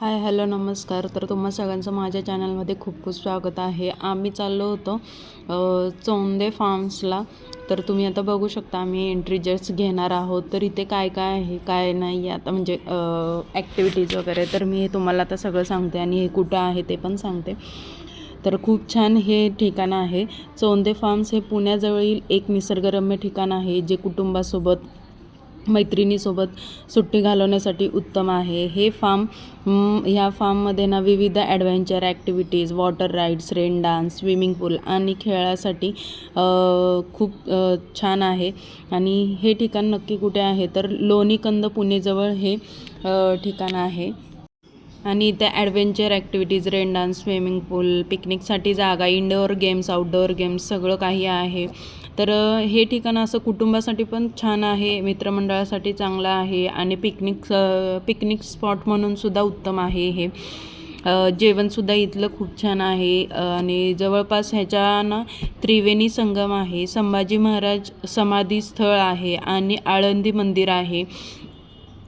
Hi hello नमस्कार. तर तुम्हा सगळ्यांचं माझ्या चॅनलमध्ये खूप खूप स्वागत आहे. आम्ही चाललो होतो चोंदे चौंदे फार्म्सला. तर तुम्ही आता बघू शकता आम्ही एंट्री जस्ट घेणार आहोत. तर इथे काय काय आहे काय नाही आता म्हणजे ॲक्टिव्हिटीज वगैरे. तर मी हे तुम्हाला आता सगळं सांगते आणि हे कुठं आहे ते पण सांगते. तर खूप छान हे ठिकाण आहे. चौंदे फार्म्स हे पुण्याजवळील एक निसर्गरम्य ठिकाण आहे जे कुटुंबासोबत मैत्रिणीसोबत सुट्टी घालवण्यासाठी उत्तम आहे. हे फार्म ह्या फार्ममध्ये ना विविध adventure activities water rides rain dance swimming pool आणि खेळासाठी खूप छान आहे. आणि हे ठिकाण नक्की कुठे आहे? तर लोणीकंद पुणेजवळ हे ठिकाण आहे. आणि त्या adventure activities rain dance swimming pool पिकनिकसाठी जागा इंडोअर गेम्स आउटडोअर गेम्स सगळं काही आहे. तर हे ठिकाण असं कुटुंबासाठी पण छान आहे मित्रमंडळासाठी चांगलं आहे आणि पिकनिक पिकनिक स्पॉट म्हणूनसुद्धा उत्तम आहे हे. जेवणसुद्धा इथलं खूप छान आहे आणि जवळपास ह्याच्या ना त्रिवेणी संगम आहे संभाजी महाराज समाधी स्थळ आहे आणि आळंदी मंदिर आहे.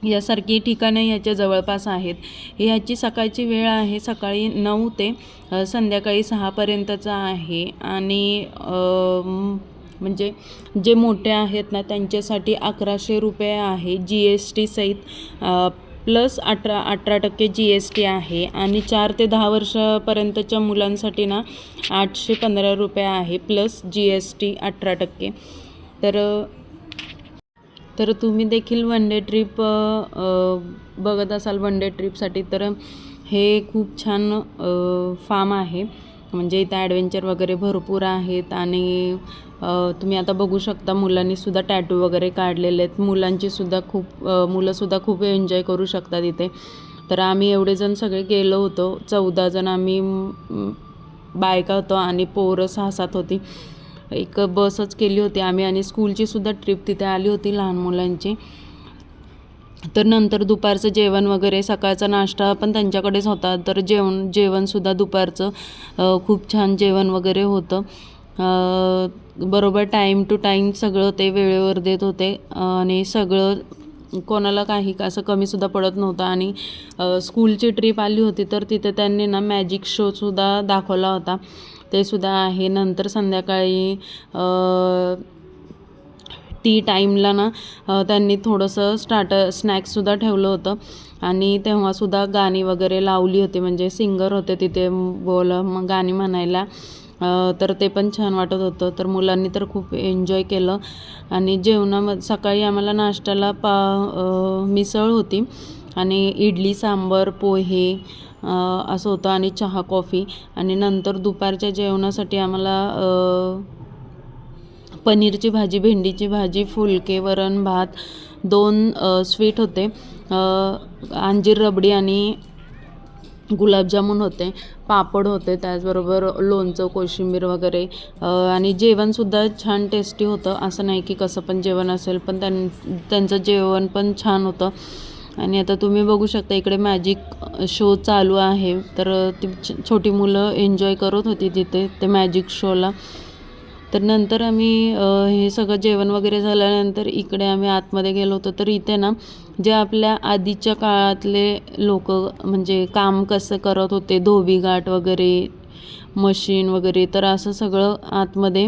यासारखी ठिकाणं ह्याच्या जवळपास आहेत. ह्याची सकाळची वेळ आहे सकाळी नऊ ते संध्याकाळी सहापर्यंतचा आहे आणि म्हणजे जे मोठे आहेत ना त्यांच्यासाठी अकराशे रुपये आहे जी एस टी सहित प्लस अठरा अठरा टक्के जी एस टी आहे. आणि चार ते दहा वर्षापर्यंतच्या मुलांसाठी ना आठशे पंधरा रुपये आहे प्लस जी एस टी अठरा टक्के. तर तर तुम्ही देखील वन डे ट्रिप बघत असाल वन डे ट्रिपसाठी तर हे खूप छान फार्म आहे. म्हणजे इथं ॲडव्हेंचर वगैरे भरपूर आहेत आणि तुम्ही आता बघू शकता मुलांनीसुद्धा टॅटू वगैरे काढलेले आहेत. मुलांचीसुद्धा खूप मुलंसुद्धा खूप एन्जॉय करू शकतात इथे. तर आम्ही एवढे जण सगळे गेलो होतो. चौदा जण आम्ही बायका होतो आणि पोरं सहा सात होती. एक बसच केली होती आम्ही आणि स्कूलचीसुद्धा ट्रिप तिथे आली होती लहान मुलांची. तर नंतर दुपारचं जेवण वगैरे सकाळचा नाश्ता पण त्यांच्याकडेच होता. तर जेवण जेवणसुद्धा दुपारचं खूप छान जेवण वगैरे होतं. बरोबर टाईम टू टाईम सगळं ते वेळेवर देत होते. आणि सगळं कोणाला काही असं कमीसुद्धा पडत नव्हतं. आणि स्कूलची ट्रिप आली होती तर तिथे त्यांनी ना मॅजिक शोसुद्धा दाखवला होता. ते सुद्धा आहे. नंतर संध्याकाळी ती टाईमला ना त्यांनी थोडंसं स्टार्टर स्नॅक्ससुद्धा ठेवलं होतं. आणि तेव्हासुद्धा गाणी वगैरे लावली होती. म्हणजे सिंगर होते तिथे बोल मग गाणी म्हणायला तर ते पण छान वाटत होतं. तर मुलांनी तर खूप एन्जॉय केलं. आणि जेवणामध्ये सकाळी आम्हाला नाश्त्याला पा मिसळ होती. आणि इडली सांबर पोहे असं होतं. आणि चहा कॉफी. आणि नंतर दुपारच्या जेवणासाठी आम्हाला पनीरची भाजी भेंडीची भाजी फुलके वरण भात दोन स्वीट होते. अंजीर रबडी आणि गुलाबजामुन होते. पापड होते त्याचबरोबर लोणचं कोशिंबीर वगैरे. आणि जेवणसुद्धा छान टेस्टी होतं. असं नाही की कसं पण जेवण असेल पण त्यां त्यांचं जेवण पण छान होतं. आणि आता तुम्ही बघू शकता इकडे मॅजिक शो चालू आहे. तर ती छ- छोटी मुलं एन्जॉय करत होती तिथे ते मॅजिक शोला तर नंतर आम्ही हे सगळं जेवण वगैरे झाल्यानंतर इकडे आम्ही आतमध्ये गेलो होतो. तर इथे ना जे आपल्या आधीच्या काळातले लोक म्हणजे काम कसं करत होते धोबी घाट वगैरे मशीन वगैरे तर असं सगळं आतमध्ये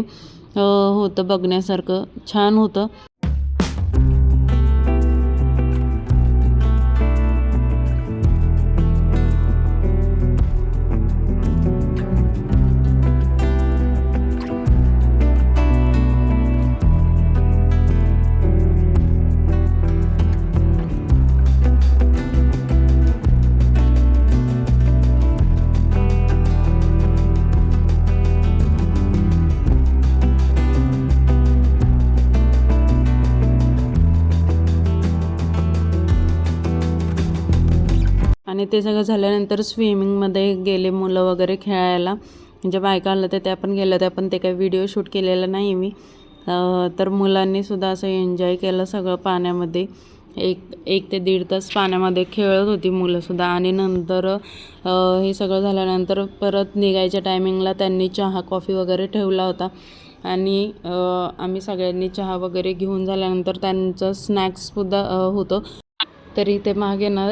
होतं बघण्यासारखं छान होतं. आणि ते सगळं झाल्यानंतर स्विमिंगमध्ये गेले मुलं वगैरे खेळायला. म्हणजे बायका आलं तर त्या पण गेल्या त्या पण ते काही व्हिडिओ शूट केलेला नाही मी. तर मुलांनीसुद्धा असं एन्जॉय केलं सगळं पाण्यामध्ये. एक एक ते दीड तास पाण्यामध्ये खेळत होती मुलंसुद्धा आणि नंतर हे सगळं झाल्यानंतर परत निघायच्या टायमिंगला त्यांनी चहा कॉफी वगैरे ठेवला होता. आणि आम्ही सगळ्यांनी चहा वगैरे घेऊन झाल्यानंतर त्यांचं स्नॅक्ससुद्धा होतं. तरी ते मागे ना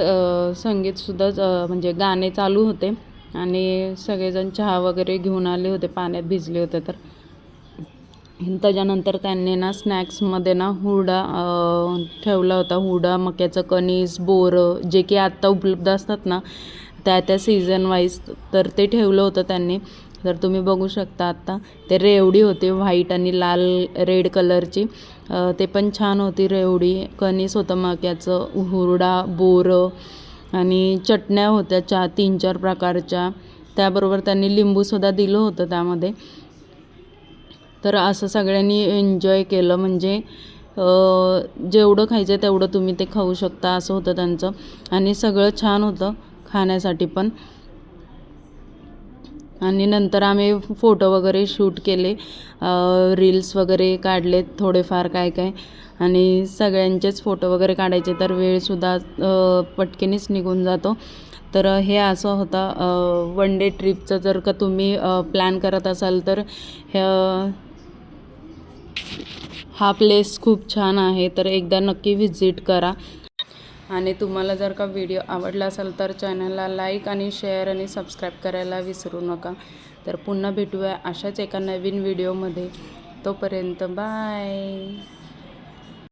संगीतसुद्धा म्हणजे गाणे चालू होते. आणि सगळेजण चहा वगैरे घेऊन आले होते पाण्यात भिजले होते तर. त्याच्यानंतर त्यांनी ना स्नॅक्समध्ये ना हुरडा ठेवला होता. हुरडा मक्याचं कणीस बोरं जे की आत्ता उपलब्ध असतात ना त्या त्या सीझन वाईज तर ते ठेवलं होतं त्यांनी. तर तुम्ही बघू शकता आत्ता ते रेवडी होते व्हाईट आणि लाल रेड कलरची ते पण छान होती रेवडी. कणीस होतं मक्याचं हुरडा बोरं आणि चटण्या होत्या चा तीन चार प्रकारच्या. त्याबरोबर त्यांनी लिंबूसुद्धा दिलं होतं त्यामध्ये. तर असं सगळ्यांनी एन्जॉय केलं. म्हणजे जेवढं खायचं तेवढं तुम्ही ते खाऊ शकता असं होतं त्यांचं. आणि सगळं छान होतं खाण्यासाठी पण. आणि नंतर आम्ही फोटो वगैरे शूट केले. रील्स वगैरे काढले थोडेफार काय काय. आणि सगळ्यांचेच फोटो वगैरे काढायचे. तर वेळसुद्धा अ, निघून जातो. तर हे असं होतं वन डे ट्रिपचं जर का तुम्ही प्लॅन करत असाल तर ह्या हा प्लेस खूप छान आहे. तर एकदा नक्की व्हिजिट करा. आणि तुम्हाला जर का व्हिडिओ आवडला असेल तर चॅनलला लाईक आणि शेअर आणि सबस्क्राईब करायला विसरू नका. तर पुन्हा भेटूया अशाच एका नवीन व्हिडिओमध्ये. तोपर्यंत बाय.